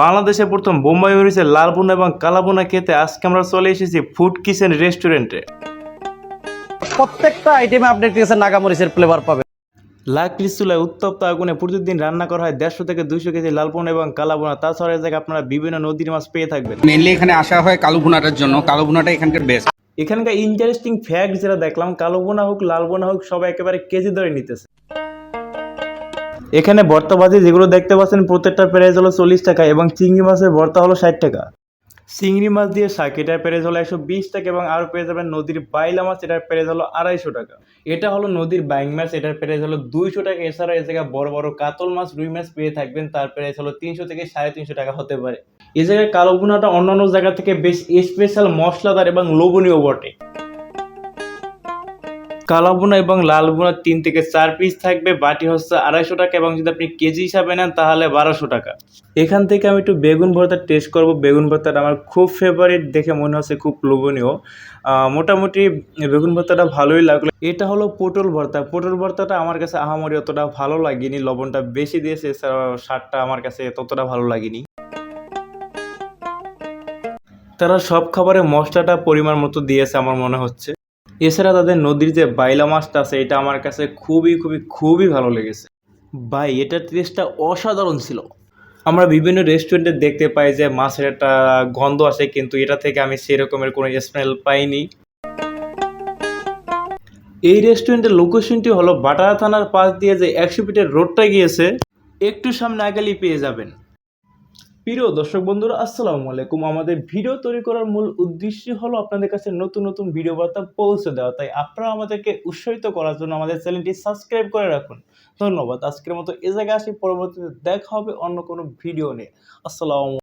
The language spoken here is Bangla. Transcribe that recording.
বাংলাদেশে প্রথম বোম্বাই মরিচের লাল বোনা এবং কালা বোনা খেতে আজকে আমরা চলে এসেছি ফুড কিচেন রেস্টুরেন্টে। প্রত্যেকটা আইটেমে আপনি কাছে নাগামরিচের ফ্লেভার পাবেন। লাকড়ি চুলায় উত্তপ্ত আগুনে প্রতিদিন রান্না করা হয় দেড়শো থেকে দুইশো কেজি লাল বোনা এবং কালা বোনা তাছাড়া এই জায়গায় আপনারা বিভিন্ন নদীর মাছ পেয়ে থাকবেন। মেনলি এখানে আসা হয় কালো ভুনাটার জন্য। কালো ভুনাটা এখানকার বেস্ট এখানকার ইন্টারেস্টিং ফ্যাক্ট যেটা দেখলাম কালো বোনা হোক লাল বোনা হোক সবাই একেবারে কেজি ধরে নিতেছে। এখানে ভর্তা ভাজি যেগুলো দেখতে পাচ্ছেন, প্রত্যেকটা প্রাইস হলো চল্লিশ টাকা এবং চিংড়ি মাছের ভর্তা হলো ষাট টাকা। চিংড়ি মাছ দিয়ে শাক, এটার প্রাইস হলো একশো বিশ টাকা এবং আরও পেয়ে যাবেন নদীর বাইলা মাছ, এটার প্রাইস হলো আড়াইশো টাকা। এটা হলো নদীর বাইং মাছ, এটার প্রাইস হলো দুইশো টাকা। এছাড়া এ জায়গায় বড় বড় কাতল মাছ, রুই মাছ পেয়ে থাকবেন, তার প্রাইস হলো তিনশো থেকে সাড়ে তিনশো টাকা হতে পারে। এ জায়গায় কালো গুনাটা অন্যান্য জায়গা থেকে বেশ স্পেশাল মশলাদার এবং লোভনীয় বটে। কালা বোনা এবং লাল বোনা তিন থেকে চার পিস থাকবে। বাটি হচ্ছে আড়াইশো টাকা এবং যদি আপনি কেজি হিসাবে নেন তাহলে বারোশো টাকা। এখান থেকে আমি একটু বেগুন ভর্তা টেস্ট করব। বেগুন ভর্তাটা আমার খুব ফেভারিট দেখে মনে হচ্ছে খুব লোভনীয়। মোটামুটি বেগুন ভর্তাটা ভালোই লাগল। এটা হলো পটল ভর্তা। পটল ভর্তাটা আমার কাছে আহামরি অতটা ভালো লাগেনি। লবণটা বেশি দিয়েছে এছাড়া স্বাদটা আমার কাছে ততটা ভালো লাগেনি। তারা সব খাবারে মশলাটা পরিমাণ মতো দিয়েছে আমার মনে হচ্ছে। এছাড়া তাদের নদীর যে বাইলা মাছটা আছে, এটা আমার কাছে খুবই খুবই খুবই ভালো লেগেছে। ভাই, এটার টেস্টটা অসাধারণ ছিল। আমরা বিভিন্ন রেস্টুরেন্টে দেখতে পাই যে মাছের একটা গন্ধ আসে কিন্তু এটা থেকে আমি সেরকমের কোনো স্মেল পাইনি। এই রেস্টুরেন্টের লোকেশনটি হলো বাটারা থানার পাশ দিয়ে যে একশো ফিটের রোডটা গিয়েছে, একটু সামনে আগেলেই পেয়ে যাবেন। প্রিয় দর্শক বন্ধুরা, আসসালামু আলাইকুম। আমাদের ভিডিও তৈরি করার মূল উদ্দেশ্য হলো আপনাদের কাছে নতুন নতুন ভিডিও বার্তা পৌঁছে দেওয়া। তাই আপনারা আমাদেরকে উৎসাহিত করার জন্য আমাদের চ্যানেলটি সাবস্ক্রাইব করে রাখুন। ধন্যবাদ। আজকের মতো এ জায়গায় আসি। পরবর্তীতে দেখা হবে অন্য কোনো ভিডিও নিয়ে। আসসালামু